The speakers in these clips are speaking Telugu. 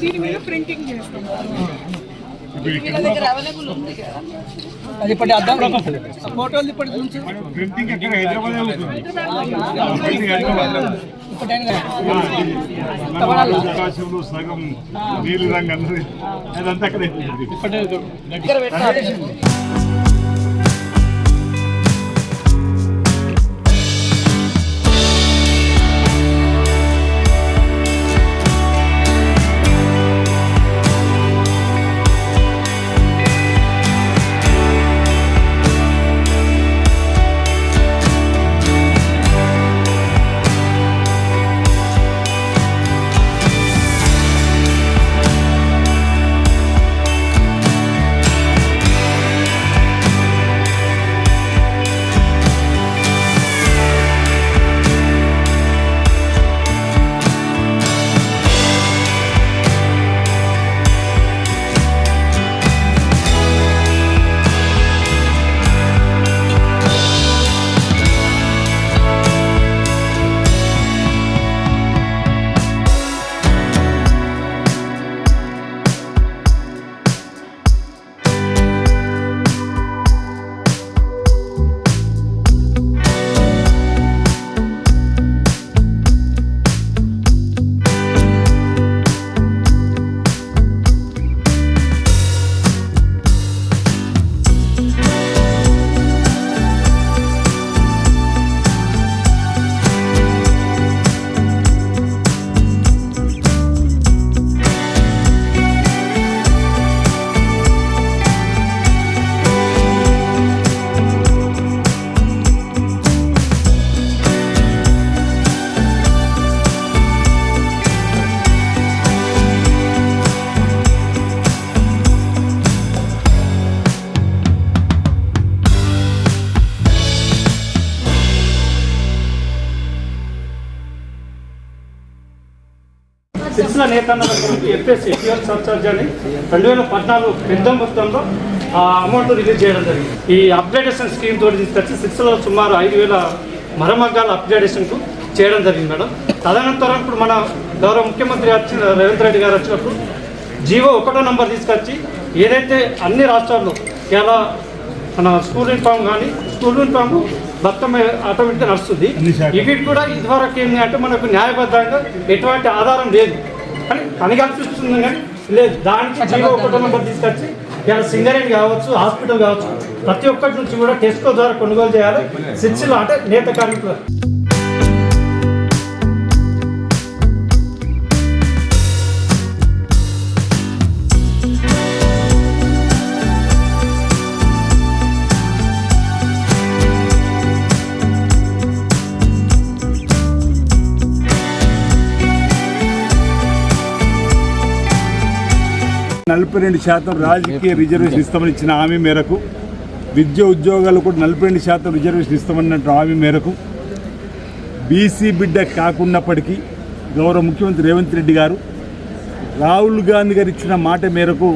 దీని మీద ప్రింటింగ్ చేస్తాం అది ఇప్పటి అర్థం ఫోటోలు ఇప్పటి నుంచి? సగం నీలి రంగు అన్నది. అదంతా అక్కడ. దగ్గర పెట్టాలి. నేతన్న ఎఫ్ఎస్సి ఫ్యూయల్ సర్చార్జ్ అని రెండు వేల పద్నాలుగు పెద్ద మొత్తంలో ఆ అమౌంట్ రిలీజ్ చేయడం జరిగింది. ఈ అప్గ్రేడేషన్ స్కీమ్ తోటి తీసుకొచ్చి సిరిసిల్లో సుమారు ఐదు వేల మరమగ్గాల అప్గ్రేడేషన్కు చేయడం జరిగింది మేడం. తదనంతరం ఇప్పుడు మన గౌరవ ముఖ్యమంత్రి వచ్చి రేవంత్ రెడ్డి గారు వచ్చినప్పుడు జీవో ఒకటో నంబర్ తీసుకొచ్చి ఏదైతే అన్ని రాష్ట్రాల్లో ఇలా మన స్కూల్ యూనిఫామ్ కానీ స్కూల్ యూనిఫామ్ మొత్తం ఆటోమేటిక్గా నడుస్తుంది. ఇవి కూడా ఇదివరకు ఏంటి అంటే మనకు న్యాయబద్ధంగా ఎటువంటి ఆధారం లేదు. అని పని కానీ లేదు. దానికి జీవో ఒకటో నెంబర్ తీసుకొచ్చి ఇలా సింగరేణి కావచ్చు హాస్పిటల్ కావచ్చు ప్రతి ఒక్కటి నుంచి కూడా టెస్కో ద్వారా కొనుగోలు చేయాలి. శిక్షలు అంటే నేత కార్మికులు. నలభై రెండు శాతం రాజకీయ రిజర్వేషన్ ఇస్తామని ఇచ్చిన హామీ మేరకు విద్య ఉద్యోగాలు కూడా నలభై రెండు శాతం రిజర్వేషన్ ఇస్తామన్నట్టు హామీ మేరకు బీసీ బిడ్డ కాకున్నప్పటికీ గౌరవ ముఖ్యమంత్రి రేవంత్ రెడ్డి గారు రాహుల్ గాంధీ గారు ఇచ్చిన మాట మేరకు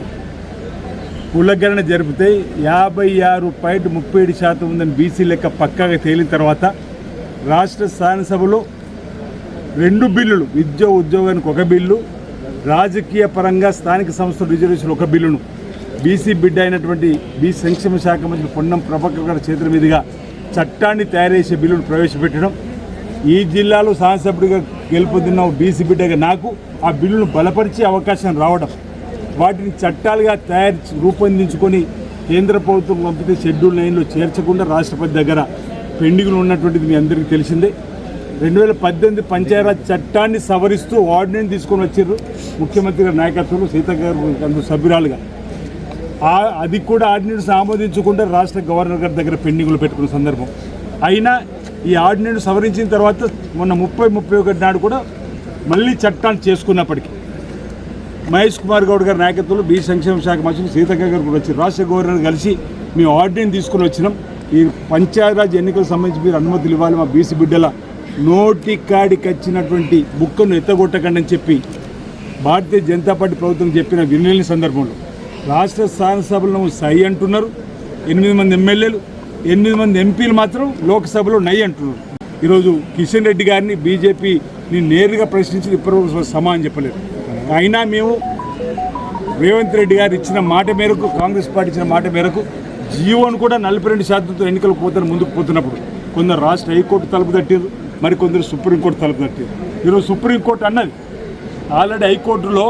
కులగణన జరిపితే యాభై ఆరు పాయింట్ ముప్పై ఏడు శాతం ఉందని బీసీ లెక్క పక్కాగా తేలిన తర్వాత రాష్ట్ర శాసనసభలో రెండు బిల్లులు విద్య ఉద్యోగానికి ఒక బిల్లు రాజకీయ పరంగా స్థానిక సంస్థల రిజర్వేషన్ ఒక బిల్లును. బీసీ బిడ్డ అయినటువంటి బీ సంక్షేమ శాఖ మంత్రి పొన్నం ప్రభాకర్ గారి చేతుల మీదుగా చట్టాన్ని తయారు చేసే బిల్లును ప్రవేశపెట్టడం. ఈ జిల్లాలో శాసనసభ్యుడిగా గెలుపొందిన బీసీ బిడ్డగా నాకు ఆ బిల్లును బలపరిచే అవకాశం రావడం. వాటిని చట్టాలుగా తయారు రూపొందించుకొని కేంద్ర ప్రభుత్వం పంపితే షెడ్యూల్ నైన్లో చేర్చకుండా రాష్ట్రపతి దగ్గర పెండింగ్లు ఉన్నటువంటిది మీ అందరికీ తెలిసిందే. రెండు వేల పద్దెనిమిది పంచాయరాజ్ చట్టాన్ని సవరిస్తూ ఆర్డినెన్స్ తీసుకొని వచ్చారు ముఖ్యమంత్రి గారి నాయకత్వంలో సీత గారు అందులో సభ్యురాలుగా. అది కూడా ఆర్డినెన్స్ ఆమోదించకుండా రాష్ట్ర గవర్నర్ గారి దగ్గర పెండింగ్లో పెట్టుకున్న సందర్భం. అయినా ఈ ఆర్డినెన్స్ సవరించిన తర్వాత మొన్న ముప్పై ముప్పై ఒకటి నాడు కూడా మళ్ళీ చట్టాన్ని చేసుకున్నప్పటికీ మహేష్ కుమార్ గౌడ్ గారి నాయకత్వంలో బీ సంక్షేమ శాఖ మంత్రి సీతక్క గారు కూడా వచ్చారు. రాష్ట్ర గవర్నర్ కలిసి మేము ఆర్డినెన్స్ తీసుకుని వచ్చినాం. ఈ పంచాయతీరాజ్ ఎన్నికలకు సంబంధించి మీరు అనుమతులు ఇవ్వాలి మా బీసీ బిడ్డల నోటి కాడికి వచ్చినటువంటి బుక్కను ఎత్తగొట్టకండి అని చెప్పి భారతీయ జనతా పార్టీ ప్రభుత్వం చెప్పిన వినలేని సందర్భంలో రాష్ట్ర శాసనసభలో సై అంటున్నారు. ఎనిమిది మంది ఎమ్మెల్యేలు ఎనిమిది మంది ఎంపీలు మాత్రం లోక్సభలో నై అంటున్నారు. ఈరోజు కిషన్ రెడ్డి గారిని బీజేపీ నేను నేరుగా ప్రశ్నించి ఇప్పటివరకు సమాధానం చెప్పలేదు. అయినా మేము రేవంత్ రెడ్డి గారు ఇచ్చిన మాట మేరకు కాంగ్రెస్ పార్టీ ఇచ్చిన మాట మేరకు జీవోను కూడా నలభై రెండు శాతంతో ఎన్నికలు పోతున్న ముందుకు పోతున్నప్పుడు కొందరు రాష్ట్ర హైకోర్టు తలుపు తట్టారు మరి కొందరు సుప్రీంకోర్టు తలుపు తట్టారు. ఈరోజు సుప్రీంకోర్టు అన్నది. ఆల్రెడీ హైకోర్టులో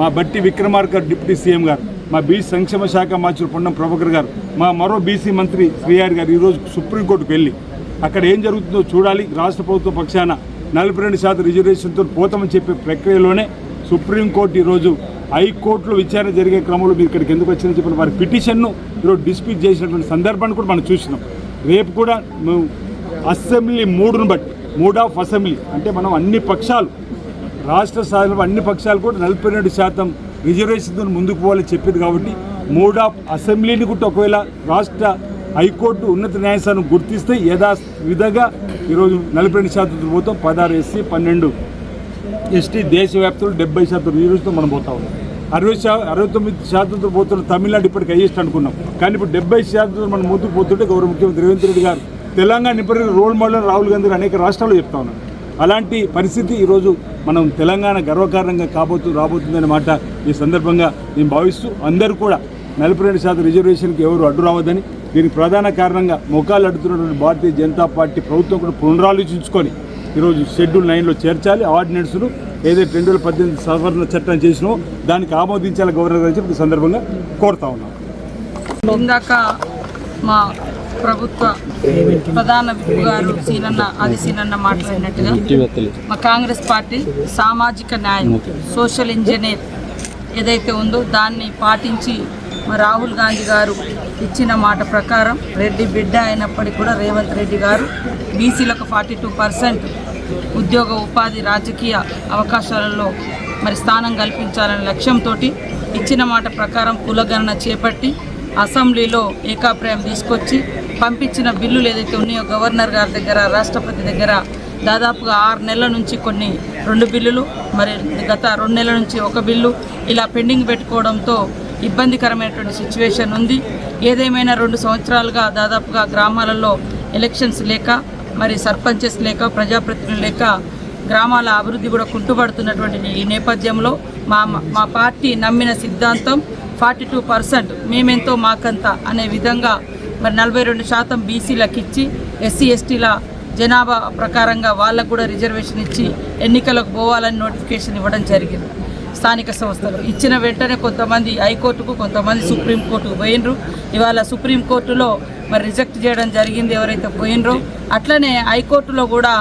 మా బట్టి విక్రమార్క డిప్యూటీ సీఎం గారు మా బీసీ సంక్షేమ శాఖ మంత్రి పొన్నం ప్రభాకర్ గారు మా మరో బీసీ మంత్రి శ్రీహారి గారు ఈరోజు సుప్రీంకోర్టుకు వెళ్ళి అక్కడ ఏం జరుగుతుందో చూడాలి. రాష్ట్ర ప్రభుత్వ పక్షాన నలభై రెండు శాతం రిజర్వేషన్తో పోతామని చెప్పే ప్రక్రియలోనే సుప్రీంకోర్టు ఈరోజు హైకోర్టులో విచారణ జరిగే క్రమంలో మీరు ఇక్కడికి ఎందుకు వచ్చిందని చెప్పిన వారి పిటిషన్ను ఈరోజు డిస్ప్యూట్ చేసినటువంటి సందర్భాన్ని కూడా మనం చూసినాం. రేపు కూడా మేము అసెంబ్లీ మూడును బట్టి మూడ్ ఆఫ్ అసెంబ్లీ. అంటే మనం అన్ని పక్షాలు రాష్ట్ర స్థాయిలో అన్ని పక్షాలు కూడా నలభై రెండు శాతం రిజర్వేషన్తో ముందుకు పోవాలని చెప్పింది కాబట్టి మూడ్ ఆఫ్ అసెంబ్లీని కూడా ఒకవేళ రాష్ట్ర హైకోర్టు ఉన్నత న్యాయస్థానం గుర్తిస్తే యథా విధంగా ఈరోజు నలభై రెండు శాతం పోతాం. పదహారు ఎస్సీ పన్నెండు ఎస్టీ దేశవ్యాప్తంలో డెబ్బై శాతం రిజర్వేషన్తో మనం పోతా ఉన్నాం. అరవై శా అరవై తొమ్మిది శాతంతో పోతున్న తమిళనాడు ఇప్పటికి హైయెస్ట్ అనుకున్నాం. కానీ ఇప్పుడు డెబ్బై శాతంతో మనం ముందుకు పోతుంటే గౌరవ ముఖ్యమంత్రి రేవంత్ రెడ్డి గారు తెలంగాణ ఇప్పటికీ రోల్ మోడల్ రాహుల్ గాంధీ అనేక రాష్ట్రాలు చెప్తా ఉన్నారు. అలాంటి పరిస్థితి ఈరోజు మనం తెలంగాణ గర్వకారణంగా కాబోతు రాబోతుందనే మాట ఈ సందర్భంగా నేను భావిస్తూ అందరూ కూడా నలభై రెండు శాతం రిజర్వేషన్కి ఎవరు అడ్డు రావద్దని దీనికి ప్రధాన కారణంగా ముఖాలు అడుతున్నటువంటి భారతీయ జనతా పార్టీ ప్రభుత్వం కూడా పునరాలోచించుకొని ఈరోజు షెడ్యూల్ నైన్లో చేర్చాలి. ఆర్డినెన్స్ను ఏదైతే రెండు వేల పద్దెనిమిది సవరణ చట్టం చేసినో దానికి ఆమోదించాలి గవర్నర్ గారు చెప్పి సందర్భంగా కోరుతా ఉన్నాం. ఇందాక మా ప్రభుత్వ ప్రధాన గారు సీనన్న ఆది సీనన్న మాట్లాడినట్టుగా మా కాంగ్రెస్ పార్టీ సామాజిక న్యాయం సోషల్ ఇంజనీర్ ఏదైతే ఉందో దాన్ని పాటించి రాహుల్ గాంధీ గారు ఇచ్చిన మాట ప్రకారం రెడ్డి బిడ్డ అయినప్పటికీ కూడా రేవంత్ రెడ్డి గారు బీసీలకు ఫార్టీ టూ పర్సెంట్ ఉద్యోగ ఉపాధి రాజకీయ అవకాశాలలో మరి స్థానం కల్పించాలనే లక్ష్యంతో ఇచ్చిన మాట ప్రకారం కులగణన చేపట్టి అసెంబ్లీలో ఏకాప్రాయం తీసుకొచ్చి పంపించిన బిల్లులు ఏదైతే ఉన్నాయో గవర్నర్ గారి దగ్గర రాష్ట్రపతి దగ్గర దాదాపుగా ఆరు నెలల నుంచి కొన్ని రెండు బిల్లులు మరి గత రెండు నెలల నుంచి ఒక బిల్లు ఇలా పెండింగ్ పెట్టుకోవడంతో ఇబ్బందికరమైనటువంటి సిచ్యువేషన్ ఉంది. ఏదేమైనా రెండు సంవత్సరాలుగా దాదాపుగా గ్రామాలలో ఎలక్షన్స్ లేక మరి సర్పంచెస్ లేక ప్రజాప్రతినిధులు లేక గ్రామాల అభివృద్ధి కూడా కుంటుపడుతున్నటువంటి ఈ నేపథ్యంలో మా మా పార్టీ నమ్మిన సిద్ధాంతం ఫార్టీ టూ పర్సెంట్ మేమెంతో మాకంత అనే విధంగా మరి నలభై రెండు శాతం బీసీలకు ఇచ్చి ఎస్సీ ఎస్టీల జనాభా ప్రకారంగా వాళ్ళకు కూడా రిజర్వేషన్ ఇచ్చి ఎన్నికలకు పోవాలని నోటిఫికేషన్ ఇవ్వడం జరిగింది. స్థానిక సంస్థలు ఇచ్చిన వెంటనే కొంతమంది హైకోర్టుకు కొంతమంది సుప్రీంకోర్టుకు పోయినరు. ఇవాళ సుప్రీంకోర్టులో మరి రిజెక్ట్ చేయడం జరిగింది ఎవరైతే పోయినరో. అట్లనే హైకోర్టులో కూడా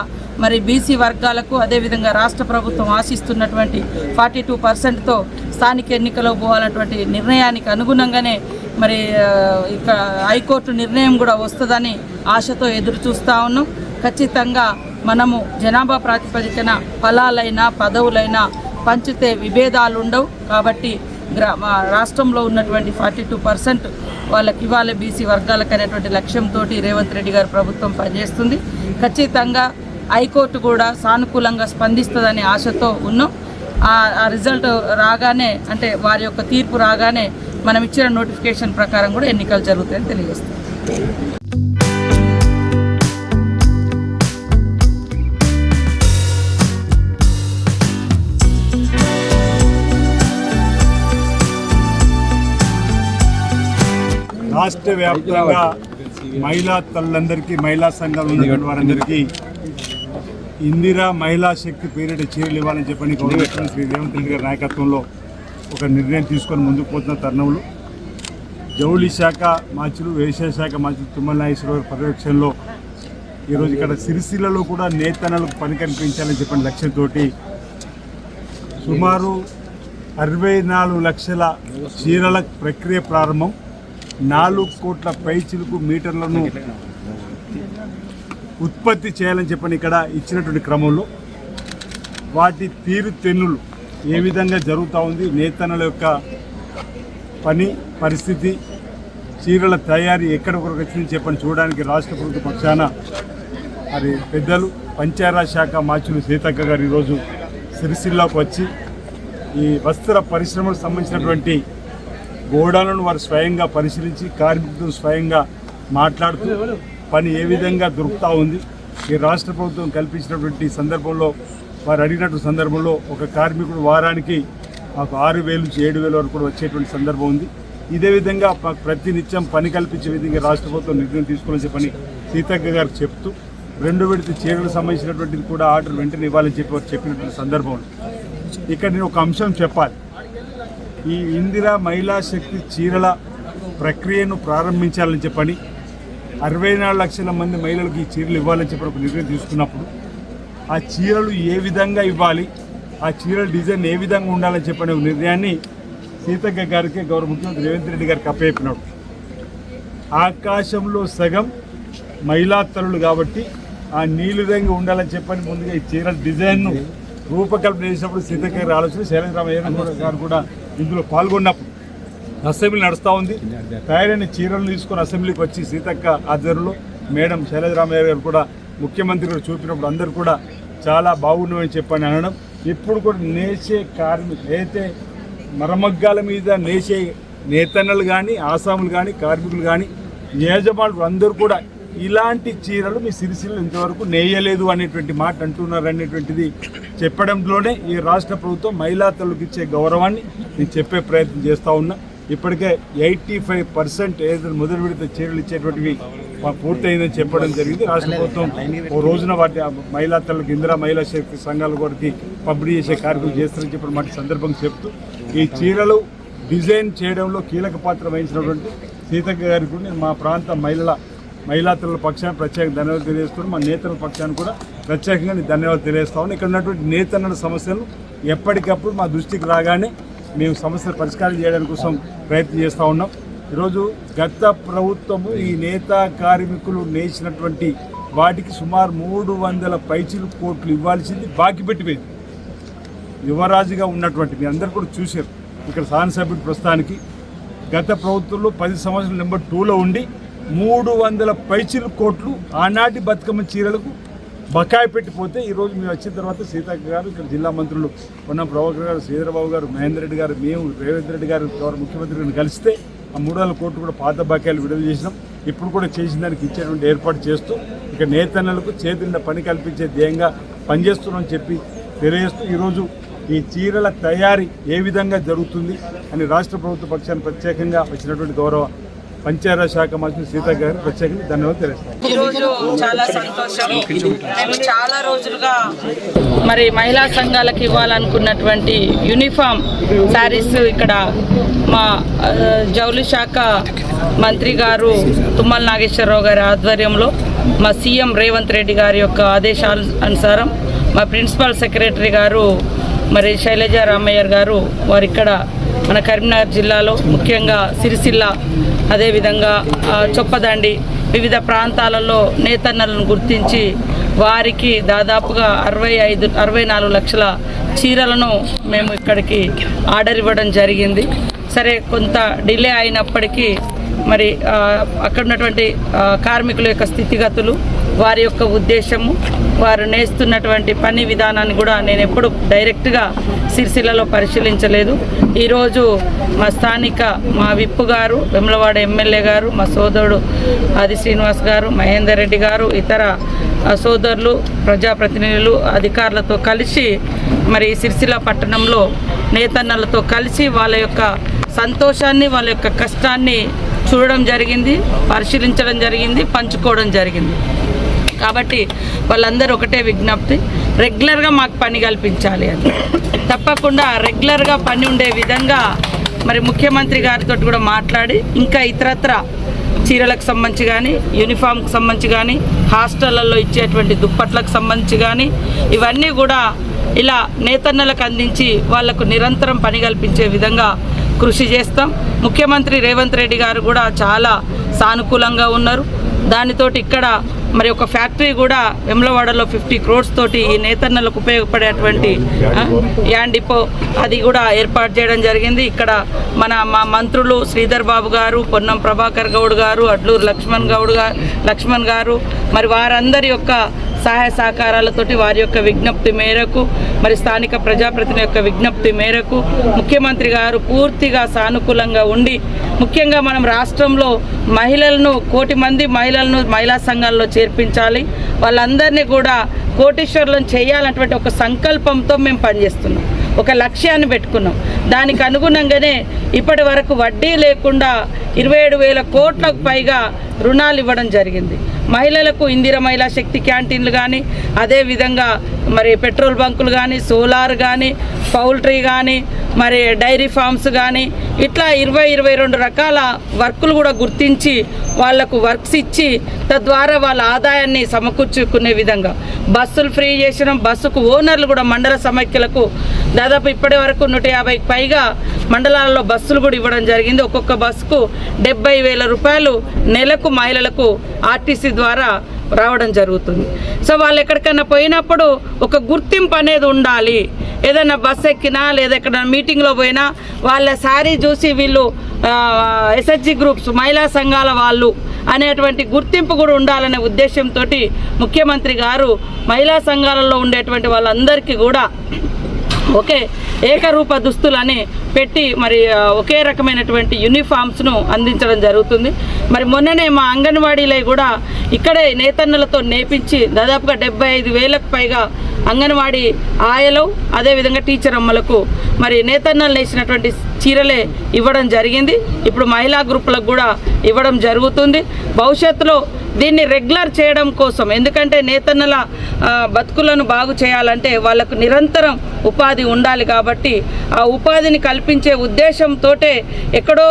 మరి బీసీ వర్గాలకు అదేవిధంగా రాష్ట్ర ప్రభుత్వం ఆశిస్తున్నటువంటి ఫార్టీ టూ పర్సెంట్తో స్థానిక ఎన్నికలో పోవాలన్నటువంటి నిర్ణయానికి అనుగుణంగానే మరి ఇక్కడ ఇక హైకోర్టు నిర్ణయం కూడా వస్తుందని ఆశతో ఎదురు చూస్తూ ఉన్నాం. ఖచ్చితంగా మనము జనాభా ప్రాతిపదికన ఫలాలైనా పదవులైనా పంచితే విభేదాలు ఉండవు. కాబట్టి గ్రా మా రాష్ట్రంలో ఉన్నటువంటి ఫార్టీ టూ పర్సెంట్ వాళ్ళకి ఇవ్వాలి బీసీ వర్గాలకు అనేటువంటి లక్ష్యంతో రేవంత్ రెడ్డి గారు ప్రభుత్వం పనిచేస్తుంది. ఖచ్చితంగా హైకోర్టు కూడా సానుకూలంగా స్పందిస్తుందనే ఆశతో ఉన్నాం. ఆ రిజల్ట్ రాగానే అంటే వారి యొక్క తీర్పు రాగానే మనం ఇచ్చిన నోటిఫికేషన్ ప్రకారం కూడా ఎన్నికలు జరుగుతాయని తెలియజేస్తాం రాష్ట్ర వ్యాప్తంగా మహిళా తల్లందరికీ మహిళా సంఘాలు ఉన్నటువంటి వారందరికీ ఇందిరా మహిళా శక్తి పేరిట చీరలు ఇవ్వాలని చెప్పని గవర్నమెంట్ శ్రీ రేవంత్ రెడ్డి గారి నాయకత్వంలో ఒక నిర్ణయం తీసుకొని ముందుకు పోతున్న తరుణంలో జౌళి శాఖ మంత్రులు వ్యవసాయ శాఖ మంత్రులు తుమ్మల నాగేశ్వర గారి పర్యవేక్షణలో ఈరోజు ఇక్కడ సిరిసిల్లలో కూడా నేతనలకు పని కనిపించాలని చెప్పిన లక్ష్యంతో సుమారు అరవై నాలుగు లక్షల చీరల ప్రక్రియ ప్రారంభం నాలుగు కోట్ల పైచిలుకు మీటర్లను ఉత్పత్తి చేయాలని చెప్పని ఇక్కడ ఇచ్చినటువంటి క్రమంలో వాటి తీరు తెన్నులు ఏ విధంగా జరుగుతూ ఉంది నేతన్నల యొక్క పని పరిస్థితి చీరల తయారీ ఎక్కడొకరికి వచ్చింది చెప్పని చూడడానికి రాష్ట్ర ప్రభుత్వ పక్షాన మరి పెద్దలు పంచాయరాజ్ శాఖ మాచులు సీతక్క గారు ఈరోజు సిరిసిల్లాకు వచ్చి ఈ వస్త్ర పరిశ్రమకు సంబంధించినటువంటి గోడాలను వారు స్వయంగా పరిశీలించి కార్మికులతో స్వయంగా మాట్లాడుతూ పని ఏ విధంగా దొరుకుతూ ఉంది? ఈ రాష్ట్ర ప్రభుత్వం కల్పించినటువంటి సందర్భంలో వారు అడిగినటువంటి సందర్భంలో ఒక కార్మికుడు వారానికి మాకు ఆరు వేలు నుంచి ఏడు వేల వరకు కూడా వచ్చేటువంటి సందర్భం ఉంది. ఇదే విధంగా మాకు ప్రతినిత్యం పని కల్పించే విధంగా రాష్ట్ర ప్రభుత్వం నిర్ణయం తీసుకోవాలని పని సీతక్క గారు చెప్తూ రెండు విడత చీరలకు సంబంధించినటువంటిది కూడా ఆర్డర్ వెంటనే ఇవ్వాలని చెప్పి వారు చెప్పినటువంటి సందర్భం ఇక్కడ నేను ఒక అంశం చెప్పాలి. ఈ ఇందిరా మహిళా శక్తి చీరల ప్రక్రియను ప్రారంభించాలని చెప్పని అరవై నాలుగు లక్షల మంది మహిళలకు ఈ చీరలు ఇవ్వాలని చెప్పి ఒక నిర్ణయం తీసుకున్నప్పుడు ఆ చీరలు ఏ విధంగా ఇవ్వాలి? ఆ చీరల డిజైన్ ఏ విధంగా ఉండాలని చెప్పిన ఒక నిర్ణయాన్ని సీతక్క గారికి గౌరవ ముఖ్యమంత్రి రేవంత్ రెడ్డి గారికి అప్పచెప్పినాడు. ఆకాశంలో సగం మహిళా తరులు కాబట్టి ఆ నీలి రంగు ఉండాలని చెప్పని ముందుగా ఈ చీరల డిజైన్ను రూపకల్పన చేసినప్పుడు సీతక్క గారి ఆలోచన శైలజరామయ్య గారు కూడా ఇందులో పాల్గొన్నప్పుడు అసెంబ్లీ నడుస్తూ ఉంది. తయారైన చీరలు తీసుకొని అసెంబ్లీకి వచ్చి సీతక్క ఆధ్వర్యంలో మేడం శైలజరామయ్య గారు కూడా ముఖ్యమంత్రి గారు చూపినప్పుడు అందరూ కూడా చాలా బాగున్నామని చెప్పని అనడం. ఇప్పుడు కూడా నేసే కార్మికులు అయితే మరమగ్గాల మీద నేసే నేతన్నలు కానీ ఆసాములు కానీ కార్మికులు కానీ యజమానులు అందరూ కూడా ఇలాంటి చీరలు మీ సిరిసిల్లు ఇంతవరకు నేయలేదు అనేటువంటి మాట అంటున్నారు అనేటువంటిది చెప్పడంలోనే ఈ రాష్ట్ర ప్రభుత్వం మహిళా తల్లికి ఇచ్చే గౌరవాన్ని నేను చెప్పే ప్రయత్నం చేస్తూ ఉన్నా. ఇప్పటికే ఎయిటీ ఫైవ్ పర్సెంట్ ఏదైతే మొదటి విడత చీరలు ఇచ్చేటువంటివి పూర్తయిందని చెప్పడం జరిగింది. రాష్ట్ర ప్రభుత్వం ఓ రోజున వాటి మహిళా తల్లికి ఇందిరా మహిళా శక్తి సంఘాల వారికి పంపిణీ చేసే కార్యక్రమం చేస్తారని చెప్పిన మాట సందర్భంగా చెప్తూ ఈ చీరలు డిజైన్ చేయడంలో కీలక పాత్ర వహించినటువంటి సీతక్క గారికి కూడా నేను మా ప్రాంత మహిళల మహిళాతల పక్షాన్ని ప్రత్యేక ధన్యవాదాలు తెలియజేస్తున్నాను. మా నేతల పక్షాన్ని కూడా ప్రత్యేకంగా ధన్యవాదాలు తెలియజేస్తా ఉన్నాను. ఇక్కడ ఉన్నటువంటి నేతన్న సమస్యలు ఎప్పటికప్పుడు మా దృష్టికి రాగానే మేము సమస్యలు పరిష్కారం చేయడం కోసం ప్రయత్నం చేస్తూ ఉన్నాం. ఈరోజు గత ప్రభుత్వము ఈ నేత కార్మికులు నేసినటువంటి వాటికి సుమారు మూడు వందల పైచిలు కోట్లు ఇవ్వాల్సింది బాకీ పెట్టిపోయింది. యువరాజుగా ఉన్నటువంటి మీ అందరు కూడా చూశారు. ఇక్కడ శాసనసభ్యుడు ప్రస్తుతానికి గత ప్రభుత్వంలో పది సంవత్సరాలు నెంబర్ టూలో ఉండి మూడు వందల పైచిలు కోట్లు ఆనాటి బతుకమ్మ చీరలకు బకాయి పెట్టిపోతే ఈరోజు మేము వచ్చిన తర్వాత సీతక్క గారు ఇక్కడ జిల్లా మంత్రులు పొన్నం ప్రభాకర్ గారు శ్రీధరబాబు గారు మహేందర్ రెడ్డి గారు మేము రేవంత్ రెడ్డి గారు గౌరవ ముఖ్యమంత్రి గారిని కలిస్తే ఆ మూడు వందల కోట్లు కూడా పాత బకాయిలు విడుదల చేసినాం. ఇప్పుడు కూడా చేసిన దానికి ఇచ్చేటువంటి ఏర్పాటు చేస్తూ ఇక నేతన్నలకు చేతున్న పని కల్పించే ధ్యేయంగా పనిచేస్తున్నామని చెప్పి తెలియజేస్తూ ఈరోజు ఈ చీరల తయారీ ఏ విధంగా జరుగుతుంది అని రాష్ట్ర ప్రభుత్వ పక్షాన్ని ప్రత్యేకంగా వచ్చినటువంటి గౌరవ పంచాయతీరాజ్ శాఖ మంత్రి సీత గారు ప్రత్యేకంగా ధన్యవాదాలు తెలియజేస్తాను ఈరోజు చాలా సంతోషం. మేము చాలా రోజులుగా మరి మహిళా సంఘాలకు ఇవ్వాలనుకున్నటువంటి యూనిఫామ్ శారీస్ ఇక్కడ మా జౌలి శాఖ మంత్రి గారు తుమ్మల నాగేశ్వరరావు గారి ఆధ్వర్యంలో మా సీఎం రేవంత్ రెడ్డి గారి యొక్క ఆదేశాల అనుసారం మా ప్రిన్సిపల్ సెక్రటరీ గారు మరి శైలజ రామయ్యర్ గారు వారు ఇక్కడ మన కరీంనగర్ జిల్లాలో ముఖ్యంగా సిరిసిల్ల అదేవిధంగా చొప్పదండి వివిధ ప్రాంతాలలో నేతన్నలను గుర్తించి వారికి దాదాపుగా అరవై ఐదు అరవై నాలుగు లక్షల చీరలను మేము ఇక్కడికి ఆర్డర్ ఇవ్వడం జరిగింది. సరే కొంత డిలే అయినప్పటికీ మరి అక్కడ ఉన్నటువంటి కార్మికుల యొక్క స్థితిగతులు వారి యొక్క ఉద్దేశము వారు నేస్తున్నటువంటి పని విధానాన్ని కూడా నేను ఎప్పుడు డైరెక్ట్గా సిరిసిల్లలో పరిశీలించలేదు. ఈరోజు మా స్థానిక మా విప్పు గారు వెమ్లవాడ ఎమ్మెల్యే గారు మా సోదరుడు ఆది శ్రీనివాస్ గారు మహేందర్ రెడ్డి గారు ఇతర సోదరులు ప్రజాప్రతినిధులు అధికారులతో కలిసి మరి సిరిసిల్ల పట్టణంలో నేతన్నలతో కలిసి వాళ్ళ యొక్క సంతోషాన్ని వాళ్ళ యొక్క కష్టాన్ని చూడడం జరిగింది పరిశీలించడం జరిగింది పంచుకోవడం జరిగింది. కాబట్టి వాళ్ళందరూ ఒకటే విజ్ఞప్తి. రెగ్యులర్గా మాకు పని కల్పించాలి అని తప్పకుండా రెగ్యులర్గా పని ఉండే విధంగా మరి ముఖ్యమంత్రి గారితో కూడా మాట్లాడి ఇంకా ఇతరత్ర చీరలకు సంబంధించి కానీ యూనిఫామ్కి సంబంధించి కానీ హాస్టళ్ళలో ఇచ్చేటువంటి దుప్పట్లకు సంబంధించి కానీ ఇవన్నీ కూడా ఇలా నేతన్నలకు అందించి వాళ్ళకు నిరంతరం పని కల్పించే విధంగా కృషి చేస్తాం. ముఖ్యమంత్రి రేవంత్ రెడ్డి గారు కూడా చాలా సానుకూలంగా ఉన్నారు. దానితోటి ఇక్కడ మరి ఒక ఫ్యాక్టరీ కూడా వెమ్లవాడలో ఫిఫ్టీ క్రోడ్స్ తోటి ఈ నేతన్నలకు ఉపయోగపడేటువంటి యాండ్ డిపో అది కూడా ఏర్పాటు చేయడం జరిగింది. ఇక్కడ మన మా మంత్రులు శ్రీధర్ బాబు గారు పొన్నం ప్రభాకర్ గౌడ్ గారు అడ్లూరు లక్ష్మణ్ గౌడ్ గారు లక్ష్మణ్ గారు మరి వారందరి యొక్క సహాయ సహకారాలతోటి వారి యొక్క విజ్ఞప్తి మేరకు మరి స్థానిక ప్రజాప్రతిని యొక్క విజ్ఞప్తి మేరకు ముఖ్యమంత్రి గారు పూర్తిగా సానుకూలంగా ఉండి ముఖ్యంగా మనం రాష్ట్రంలో మహిళలను కోటి మంది మహిళలను మహిళా సంఘాల్లో చేర్పించాలి. వాళ్ళందరినీ కూడా కోటీశ్వరులను చేయాలన్నటువంటి ఒక సంకల్పంతో మేము పనిచేస్తున్నాం. ఒక లక్ష్యాన్ని పెట్టుకున్నాం. దానికి అనుగుణంగానే ఇప్పటి వరకు వడ్డీ లేకుండా ఇరవై ఏడు వేల కోట్లకు పైగా రుణాలు ఇవ్వడం జరిగింది. మహిళలకు ఇందిర మహిళా శక్తి క్యాంటీన్లు కానీ అదేవిధంగా మరి పెట్రోల్ బంకులు కానీ సోలార్ కానీ పౌల్ట్రీ కానీ మరి డైరీ ఫార్మ్స్ కానీ ఇట్లా ఇరవై ఇరవై రెండు రకాల వర్కులు కూడా గుర్తించి వాళ్ళకు వర్క్స్ ఇచ్చి తద్వారా వాళ్ళ ఆదాయాన్ని సమకూర్చుకునే విధంగా. బస్సులు ఫ్రీ చేసిన బస్సుకు ఓనర్లు కూడా మండల సమైక్యలకు దాదాపు ఇప్పటి వరకు నూట యాభైకి పైగా మండలాల్లో బస్సులు కూడా ఇవ్వడం జరిగింది. ఒక్కొక్క బస్సుకు డెబ్బై వేల రూపాయలు నెలకు మహిళలకు ఆర్టీసీ ద్వారా రావడం జరుగుతుంది. సో వాళ్ళు ఎక్కడికైనా పోయినప్పుడు ఒక గుర్తింపు అనేది ఉండాలి. ఏదైనా బస్ ఎక్కినా లేదా ఎక్కడ మీటింగ్లో పోయినా వాళ్ళ శారీ చూసి వీళ్ళు ఎస్హెచ్జి గ్రూప్స్ మహిళా సంఘాల వాళ్ళు అనేటువంటి గుర్తింపు కూడా ఉండాలనే ఉద్దేశంతో ముఖ్యమంత్రి గారు మహిళా సంఘాలలో ఉండేటువంటి వాళ్ళందరికీ కూడా ఒకే ఏకరూప దుస్తులని పెట్టి మరి ఒకే రకమైనటువంటి యూనిఫామ్స్ను అందించడం జరుగుతుంది. మరి మొన్ననే మా అంగన్వాడీలో కూడా ఇక్కడే నేతన్నలతో నేపించి దాదాపుగా డెబ్బై ఐదు వేలకు పైగా అంగన్వాడీ ఆయలు అదేవిధంగా టీచర్ అమ్మలకు మరి నేతన్నలు నేసినటువంటి చీరలే ఇవ్వడం జరిగింది. ఇప్పుడు మహిళా గ్రూపులకు కూడా ఇవ్వడం జరుగుతుంది. భవిష్యత్తులో దీన్ని రెగ్యులర్ చేయడం కోసం ఎందుకంటే నేతన్నల బతుకులను బాగు చేయాలంటే వాళ్ళకు నిరంతరం ఉపాధి ఉండాలి కాబట్టి ఆ ఉపాధిని కల్పించే ఉద్దేశంతో ఎక్కడో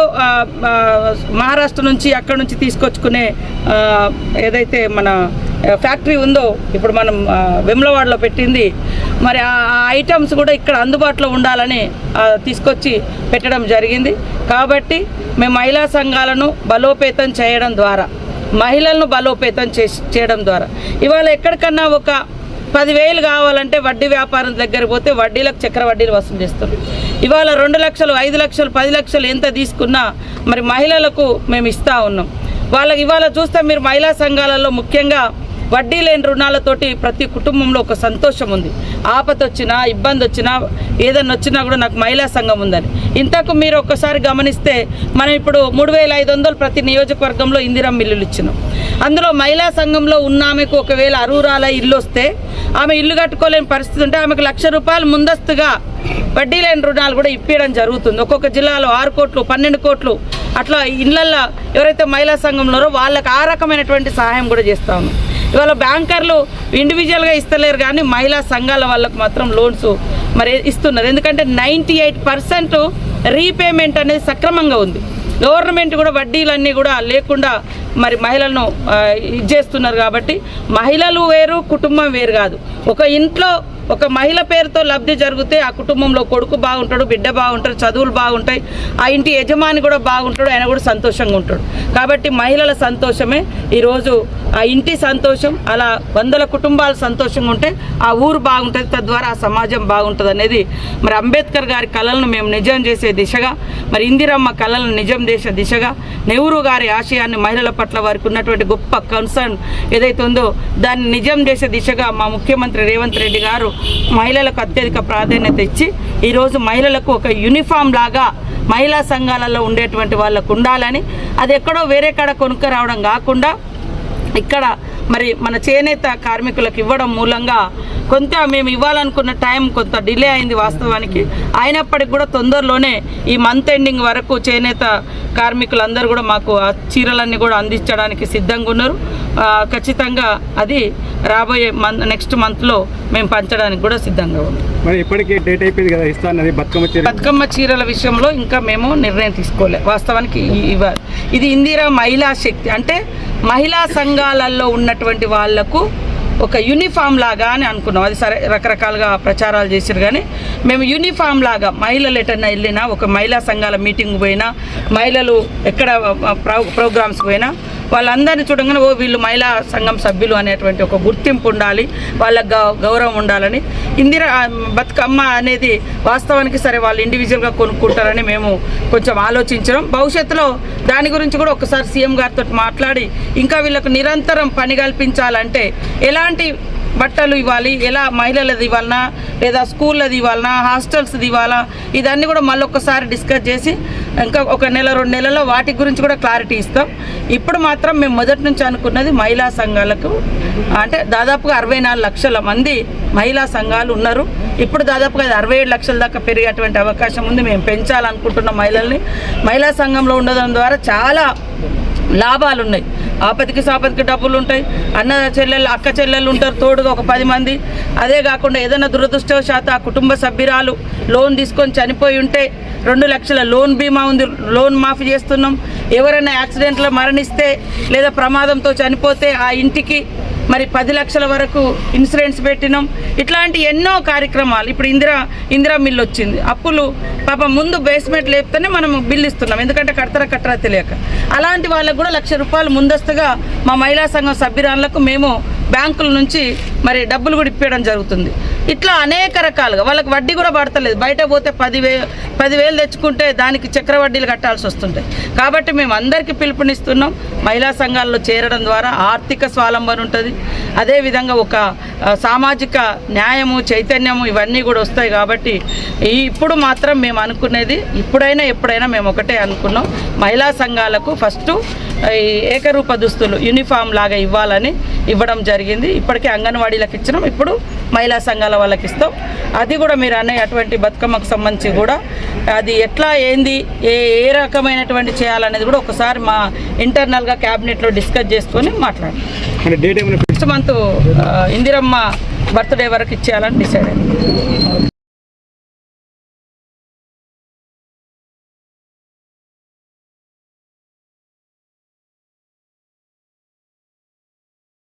మహారాష్ట్ర నుంచి అక్కడ నుంచి తీసుకొచ్చుకునే ఏదైతే మన ఫ్యాక్టరీ ఉందో ఇప్పుడు మనం వెమ్లవాడలో పెట్టింది మరి ఆ ఐటమ్స్ కూడా ఇక్కడ అందుబాటులో ఉండాలని తీసుకొచ్చి పెట్టడం జరిగింది. కాబట్టి మేము మహిళా సంఘాలను బలోపేతం చేయడం ద్వారా మహిళలను బలోపేతం చేసి చేయడం ద్వారా. ఇవాళ ఎక్కడికన్నా ఒక పదివేలు కావాలంటే వడ్డీ వ్యాపారం దగ్గర పోతే వడ్డీలకు చక్ర వడ్డీలు వసూలు చేస్తారు. ఇవాళ రెండు లక్షలు ఐదు లక్షలు పది లక్షలు ఎంత తీసుకున్నా మరి మహిళలకు మేము ఇస్తూ ఉన్నాం. వాళ్ళకి ఇవాళ చూస్తే మీరు మహిళా సంఘాలలో ముఖ్యంగా వడ్డీ లేని రుణాలతోటి ప్రతి కుటుంబంలో ఒక సంతోషం ఉంది. ఆపత వచ్చినా ఇబ్బంది వచ్చినా ఏదన్నా వచ్చినా కూడా నాకు మహిళా సంఘం ఉందని. ఇంతకు మీరు ఒక్కసారి గమనిస్తే మనం ఇప్పుడు మూడు వేల ఐదు వందలు ప్రతి నియోజకవర్గంలో ఇందిరా మిల్లులు ఇచ్చినాం. అందులో మహిళా సంఘంలో ఉన్న ఆమెకు ఒకవేళ అరువురాల ఇల్లు వస్తే ఆమె ఇల్లు కట్టుకోలేని పరిస్థితి ఉంటే ఆమెకు లక్ష రూపాయలు ముందస్తుగా వడ్డీ లేని రుణాలు కూడా ఇప్పించడం జరుగుతుంది. ఒక్కొక్క జిల్లాలో ఆరు కోట్లు పన్నెండు కోట్లు అట్లా ఇళ్ళల్లో ఎవరైతే మహిళా సంఘంలో ఉన్నారో వాళ్ళకి ఆ రకమైనటువంటి సహాయం కూడా చేస్తా ఉన్నాం. ఇవాళ బ్యాంకర్లు ఇండివిజువల్గా ఇస్తలేరు కానీ మహిళా సంఘాల వాళ్ళకు మాత్రం లోన్స్ మరి ఇస్తున్నారు. ఎందుకంటే నైంటీ ఎయిట్ పర్సెంట్ రీపేమెంట్ అనేది సక్రమంగా ఉంది. గవర్నమెంట్ కూడా వడ్డీలన్నీ కూడా లేకుండా మరి మహిళలను ఇచ్చేస్తున్నారు ఇది చేస్తున్నారు కాబట్టి మహిళలు వేరు కుటుంబం వేరు కాదు. ఒక ఇంట్లో ఒక మహిళ పేరుతో లబ్ధి జరిగితే ఆ కుటుంబంలో కొడుకు బాగుంటాడు బిడ్డ బాగుంటాడు చదువులు బాగుంటాయి ఆ ఇంటి యజమాని కూడా బాగుంటాడు ఆయన కూడా సంతోషంగా ఉంటాడు. కాబట్టి మహిళల సంతోషమే. ఈరోజు ఆ ఇంటి సంతోషం అలా వందల కుటుంబాలు సంతోషంగా ఉంటే ఆ ఊరు బాగుంటుంది తద్వారా ఆ సమాజం బాగుంటుంది అనేది మరి అంబేద్కర్ గారి కళలను మేము నిజం చేసే దిశగా మరి ఇందిరమ్మ కళలను నిజం చేసే దిశగా నెహ్రూ గారి ఆశయాన్ని మహిళల పట్ల వారికి ఉన్నటువంటి గొప్ప కన్సర్న్ ఏదైతే ఉందో దాన్ని నిజం చేసే దిశగా మా ముఖ్యమంత్రి రేవంత్ రెడ్డి గారు మహిళలకు అత్యధిక ప్రాధాన్యత ఇచ్చి ఈరోజు మహిళలకు ఒక యూనిఫామ్ లాగా మహిళా సంఘాలలో ఉండేటువంటి వాళ్ళకు ఉండాలని అది ఎక్కడో వేరే కాడ కొనుక్క రావడం కాకుండా ఇక్కడ మరి మన చేనేత కార్మికులకు ఇవ్వడం మూలంగా కొంత మేము ఇవ్వాలనుకున్న టైం కొంత డిలే అయింది వాస్తవానికి. అయినప్పటికీ కూడా తొందరలోనే ఈ మంత్ ఎండింగ్ వరకు చేనేత కార్మికులందరూ కూడా మాకు ఆ చీరలన్నీ కూడా అందించడానికి సిద్ధంగా ఉన్నారు. ఖచ్చితంగా అది రాబోయే మంత్ నెక్స్ట్ మంత్లో మేము పంచడానికి కూడా సిద్ధంగా ఉన్నాం. మరి ఇప్పటికే డేట్ అయిపోయింది కదా ఇస్తా అన్నది బతుకమ్మ చీర. బతుకమ్మ చీరల విషయంలో ఇంకా మేము నిర్ణయం తీసుకోలే. వాస్తవానికి ఇది ఇందిరా మహిళా శక్తి. అంటే మహిళా సంఘాలలో ఉన్నటువంటి వాళ్ళకు ఒక యూనిఫామ్ లాగా అని అనుకున్నాం. అది సరే రకరకాలుగా ప్రచారాలు చేశారు కానీ మేము యూనిఫామ్ లాగా మహిళలు ఎటన్నా వెళ్ళినా ఒక మహిళా సంఘాల మీటింగ్ పోయినా మహిళలు ఎక్కడ ప్రోగ్రామ్స్ పోయినా వాళ్ళందరినీ చూడంగానే ఓ వీళ్ళు మహిళా సంఘం సభ్యులు అనేటువంటి ఒక గుర్తింపు ఉండాలి వాళ్ళకి గౌ గౌరవం ఉండాలని. ఇందిరా బతుకమ్మ అనేది వాస్తవానికి సరే వాళ్ళు ఇండివిజువల్గా కొనుక్కుంటారని మేము కొంచెం ఆలోచించడం. భవిష్యత్తులో దాని గురించి కూడా ఒకసారి సీఎం గారితో మాట్లాడి ఇంకా వీళ్ళకు నిరంతరం పని కల్పించాలంటే ఎలాంటి బట్టలు ఇవ్వాలి ఎలా మహిళలది ఇవ్వాలనా లేదా స్కూళ్ళది ఇవ్వాలనా హాస్టల్స్ది ఇవ్వాలా ఇదన్నీ కూడా మళ్ళీ ఒక్కసారి డిస్కస్ చేసి ఇంకా ఒక నెల రెండు నెలల్లో వాటి గురించి కూడా క్లారిటీ ఇస్తాం. ఇప్పుడు మాత్రం మేము మొదటి నుంచి అనుకున్నది మహిళా సంఘాలకు అంటే దాదాపుగా అరవై నాలుగు లక్షల మంది మహిళా సంఘాలు ఉన్నారు. ఇప్పుడు దాదాపుగా అది అరవై ఏడు లక్షల దాకా పెరిగేటువంటి అవకాశం ఉంది. మేము పెంచాలనుకుంటున్న మహిళల్ని. మహిళా సంఘంలో ఉండడం ద్వారా చాలా లాభాలు ఉన్నాయి. ఆపతికి సాపతికి డబ్బులు ఉంటాయి. అన్న చెల్లెళ్ళు అక్క చెల్లెళ్ళు ఉంటారు తోడుగా ఒక పది మంది. అదే కాకుండా ఏదైనా దురదృష్టవశాత్ ఆ కుటుంబ సభ్యురాలు లోన్ తీసుకొని చనిపోయి ఉంటే రెండు లక్షల లోన్ బీమా ఉంది లోన్ మాఫీ చేస్తున్నాం. ఎవరైనా యాక్సిడెంట్లో మరణిస్తే లేదా ప్రమాదంతో చనిపోతే ఆ ఇంటికి మరి పది లక్షల వరకు ఇన్సూరెన్స్ పెట్టినాం. ఇట్లాంటి ఎన్నో కార్యక్రమాలు ఇప్పుడు ఇందిరా ఇందిరా మిల్లు వచ్చింది. అప్పులు పాప ముందు బేస్మెంట్ లేపితేనే మనం బిల్లు ఇస్తున్నాం. ఎందుకంటే కడతరా కట్టరా తెలియక. అలాంటి వాళ్ళకు కూడా లక్ష రూపాయలు ముందస్తుగా మా మహిళా సంఘం సభ్యురాళ్ళకు మేము బ్యాంకుల నుంచి మరి డబ్బులు కూడా ఇప్పించడం జరుగుతుంది. ఇట్లా అనేక రకాలుగా వాళ్ళకి వడ్డీ కూడా పడతలేదు. బయట పోతే పదివే పదివేలు తెచ్చుకుంటే దానికి చక్ర వడ్డీలు కట్టాల్సి వస్తుంటాయి. కాబట్టి మేము అందరికీ పిలుపునిస్తున్నాం. మహిళా సంఘాల్లో చేరడం ద్వారా ఆర్థిక స్వాలంబన ఉంటుంది. అదేవిధంగా ఒక సామాజిక న్యాయము చైతన్యము ఇవన్నీ కూడా వస్తాయి కాబట్టి ఈ ఇప్పుడు మాత్రం మేము అనుకునేది ఇప్పుడైనా ఎప్పుడైనా మేము ఒకటే అనుకున్నాం. మహిళా సంఘాలకు ఫస్ట్ ఈ ఏకరూప దుస్తులు యూనిఫామ్ లాగా ఇవ్వాలని ఇవ్వడం జరిగింది. ఇప్పటికే అంగన్వాడీలకు ఇచ్చినాం. ఇప్పుడు మహిళా సంఘాల వాళ్ళకి ఇస్తాం. అది కూడా మీరు అనే అటువంటి బతుకమ్మకు సంబంధించి కూడా అది ఎట్లా ఏంది ఏ ఏ రకమైనటువంటి చేయాలనేది కూడా ఒకసారి మా ఇంటర్నల్గా క్యాబినెట్లో డిస్కస్ చేసుకొని మాట్లాడాం నెక్స్ట్ మంత్ ఇందిరమ్మ బర్త్డే వరకు ఇచ్చేయాలని డిసైడ్ అయింది.